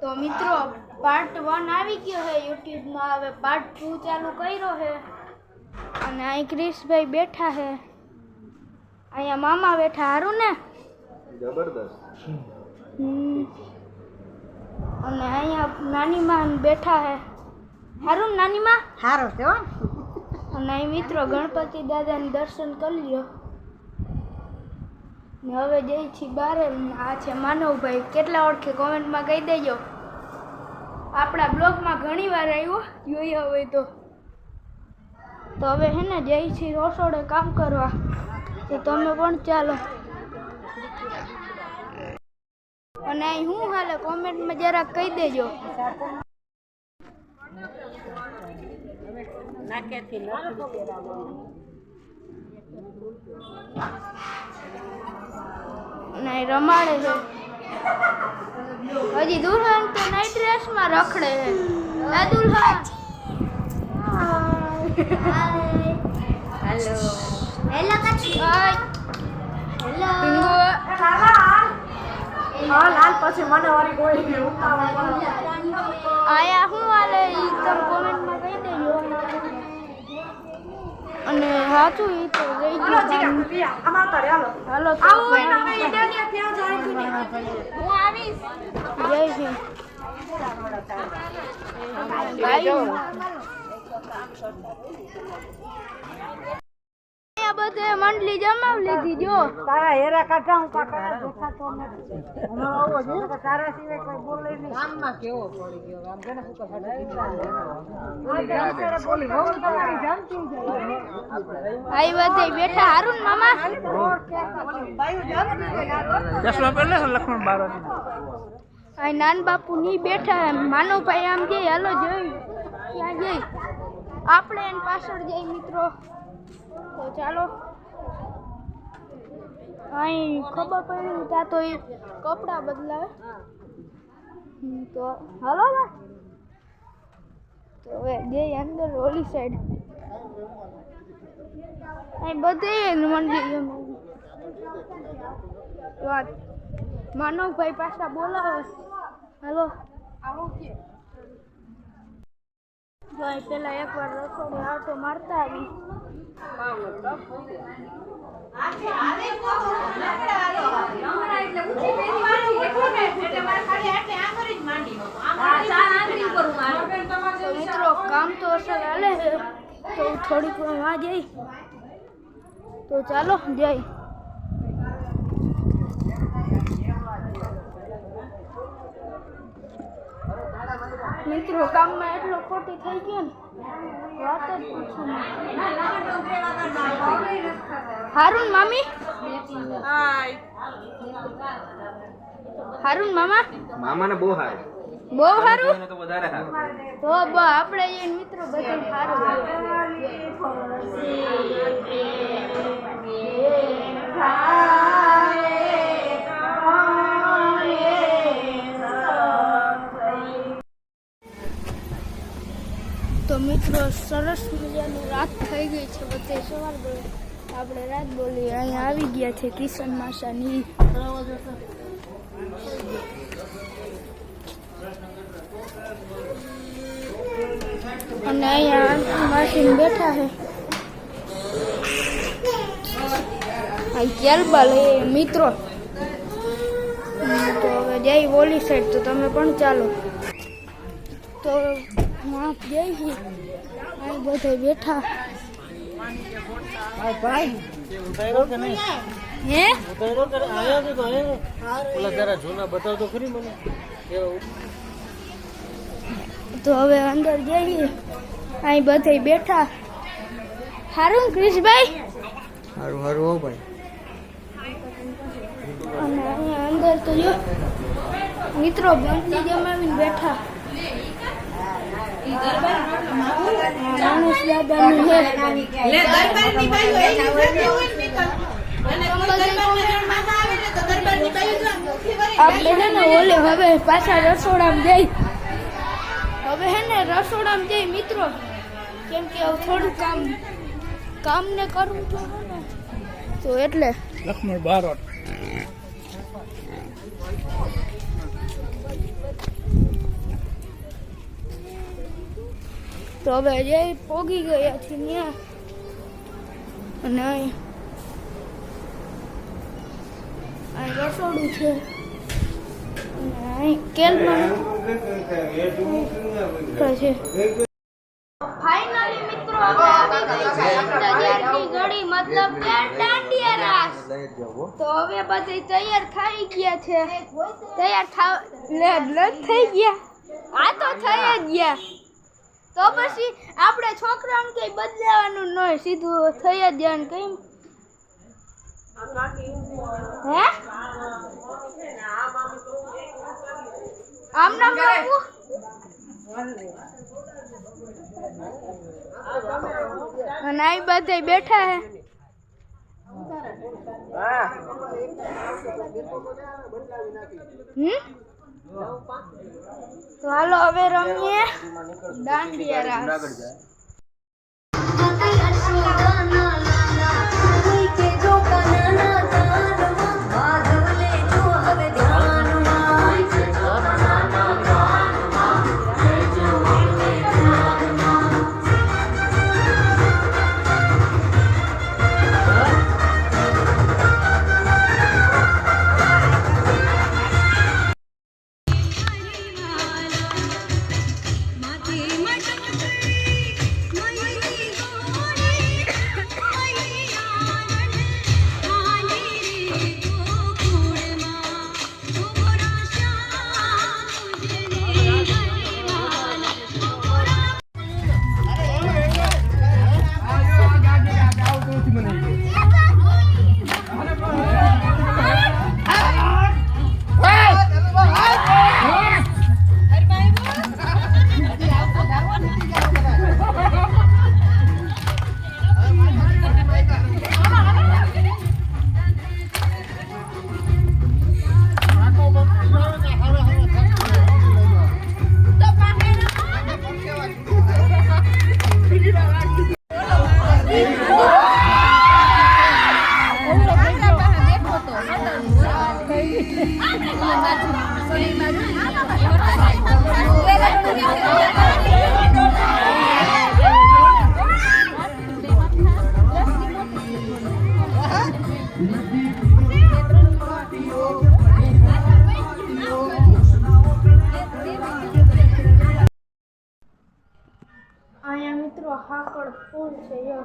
તો મિત્રો part one આવી ગયો છે યુટ્યુબમાં. હવે પાર્ટ ટુ ચાલુ કર્યો છે. અને અહીં ક્રિશભાઈ બેઠા છે. અહીંયા મામા બેઠા. હારું ને? જબરદસ્ત. અને અહીંયા નાની માં બેઠા છે. સારું ને નાની માં? સારો છે હો. અને અહીં મિત્રો ગણપતિ દાદાને દર્શન કરી લ્યો. ને હવે જઈ છીએ બારે આ છે માનવભાઈ. કેટલા ઓળખે કોમેન્ટમાં કહી દેજો. આપણા બ્લોગમાં ઘણી વાર આવ્યો જોઈએ હવે તો. તો હવે હે ને જઈ છીએ રસોડે કામ કરવા. તો તમે પણ ચાલો. અને અહીં શું હાલે કોમેન્ટમાં જરાક કહી દેજો. નાકેથી અને રમાડે છે. હજી દુલ્હન તો નાઈટ ડ્રેસમાં રખડે છે. આ દુલ્હન. હેલો. હેલો. કચ્છી હેલો. હા લાલ પછી મને વારી કોઈ ઉતાવળ આયા શું આલે ઈ તમે કોમેન્ટમાં અને સાચું એ તો રહી ગયું હાલો હાલો. હું આવીશ. જય શ્રી ગાયું. અહીંયા બધે મંડલી જમાવી લીધી જો. તારા હેરા કાઢા હું કાકા દેખાતો નથી અમારો આવો છે. તારા સિવાય કોઈ બોલે નહીં. ગામમાં કેવો પડી ગયો? આમ છે ને ફૂકા ફાટા બોલી બહુ તમારી જાણતી જાય. આઈ બધે બેઠા હારું ને મામા? ચશ્મા પહેરલે છે. લક્ષ્મણ બારોટ આ નાન બાપુ ની બેઠા એમ. માનો ભાઈ આમ જે હાલો જઈ. ત્યાં જઈ. આપણે એની પાછળ જઈ મિત્રો. તો ચાલો. અહીં ખબર પડી ત્યાં તો એ કપડાં બદલાવે. તો હાલો ને. તો હવે જે અંદર ઓલી સાઈડ અહીં બધી વાત. માનવભાઈ પાછા બોલાવે. હાલો. જો અહીં પેલા એકવાર રસોડે આટો મારતા આવી. મિત્રો, કામ તો અસર હાલે. છે તો થોડીક વાર જઈ તો ચાલો જઈ મિત્રો કામમાં એટલો ખોટી થઈ ગયો ને વાત જ પૂછો હારુન મામી? હારુન મામા? મામાને બહુ સારું બહુ હારું? તો વધારે તો આપણે એ મિત્રો બધું સારું તો મિત્રો, સરસ મજાની રાત થઈ ગઈ છે. બધે સવાર બોલે આપણે રાત બોલી અહીંયા આવી ગયા છે કિશન માસાની. અને અહીંયા માસીને બેઠા છે. લઈએ મિત્રો. તો હવે જઈ વોલી સાઈડ તો તમે પણ ચાલો. તો વાં જઈ છીએ અહીં બધા બેઠા ભાઈ ઉતાર્યો કે નહીં હે ઉતાર્યો કે આવ્યો કે તો ઓલા જરા જૂના બતાવ તો ખરી મને તો હવે અંદર જઈએ. અહીં બધા બેઠા હારું ને ક્રિશભાઈ સારું સારું હો ભાઈ. અને અહીંયા અંદર તો જો મિત્રો બંધી જમાવીને બેઠા. આપણે છે ને ઓલે હવે પાછા રસોડામાં જઈ. હવે હે ને રસોડામાં જઈ મિત્રો. કેમ કે થોડું કામ કામ ને કરવું તો ને. તો એટલે લક્ષ્મણ બારોટ. તો હવે જે પોગી ગયા છે ત્યાં અને અહીં રસોડું છે. અને અહીં કેલમાં છે ફાઇનલી મિત્રો હવે આવી ગઈ ઘડી મતલબ કે દાંડિયા રાસ. તો હવે બધી તૈયાર થઈ ગયા છે. તૈયાર થા લે લે થઈ ગયા. આ તો થઈ જ ગયા. તો પછી આપણે છોકરાઓને કઈ બદલાવાનું ન સીધું થઈ જ કઈ હે? આમ નામ અને આ બધા બેઠા હે. હમ? તો હાલો હવે રમીએ. દાંડિયા રાસ. અહીંયા મિત્રો હાકડ ફૂલ છે યો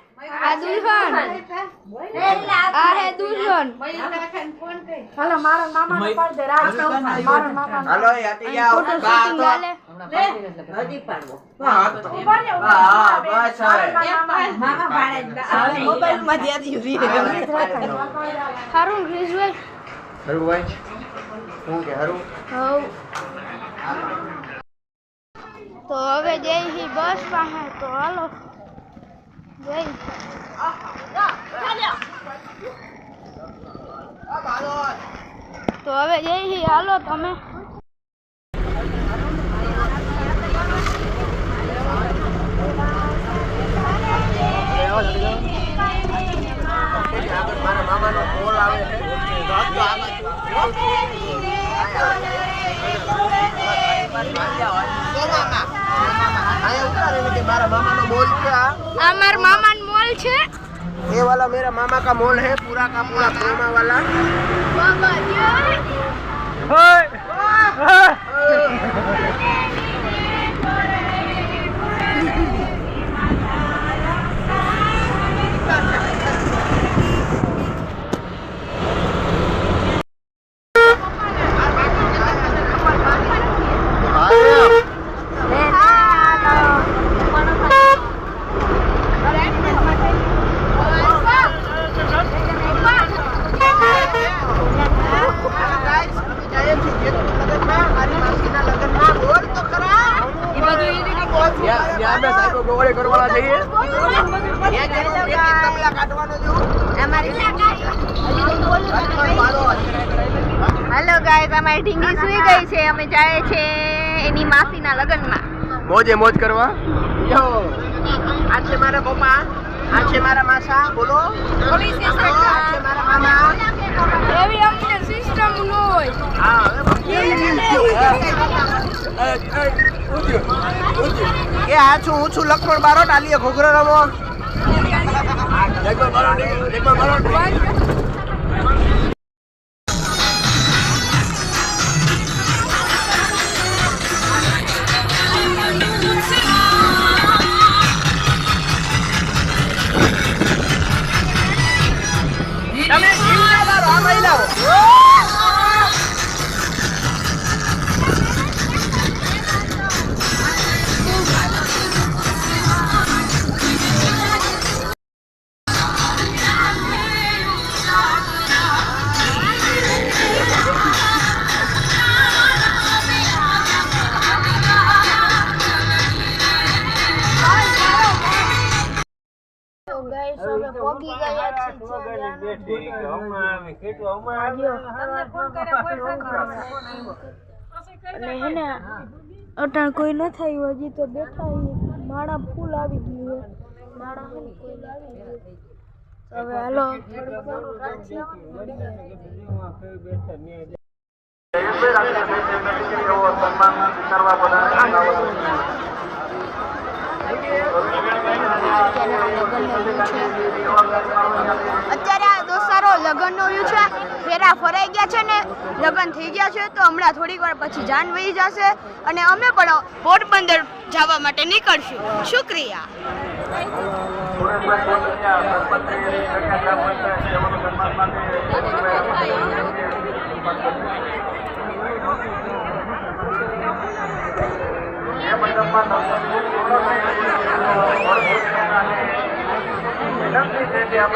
આ દુલ્હન. આ હે દુલ્હન. હાલો મારા મામા ને પાડ દે રાજ મારા મામા હાલો યાટી જાઓ. ફોટો શૂટિંગ હાલે. હા બસ હવે મોબાઈલમાં ધ્યાન હારું ગ્રેજ્યુએટ હરું ભાઈ હું કે હરું? તો હવે જઈ હી બસ પાસે. તો હાલો. તો હવે જઈ હાલો તમે. Wala pa na mawala. સુઈ અમે જાય છે એની માસીના લગ્નમાં મોજે મોજ કરવા યો આ છે મારા પપ્પા આ છે મારા માસા બોલો છે મારા મામા એવી અમને સિસ્ટમ ન હોય હા એ આ છું હું છું લક્ષ્મણ બારોટ આલીએ ઘોઘરો રમો તમે અને હે ને અટાણ કોઈ ન થયું હજી તો બેઠા માળા ફૂલ આવી ગયું છે માણા હે ને કોઈ આવી ગયું હવે હાલો. અત્યારે વ્યૂ છે. ફેરા ફરાઈ ગયા છે ને લગ્ન થઈ ગયા છે, તો હમણાં થોડીક વાર પછી જાન વહી જશે અને અમે પણ પોરબંદર જવા માટે નીકળશું. શુક્રિયા. તો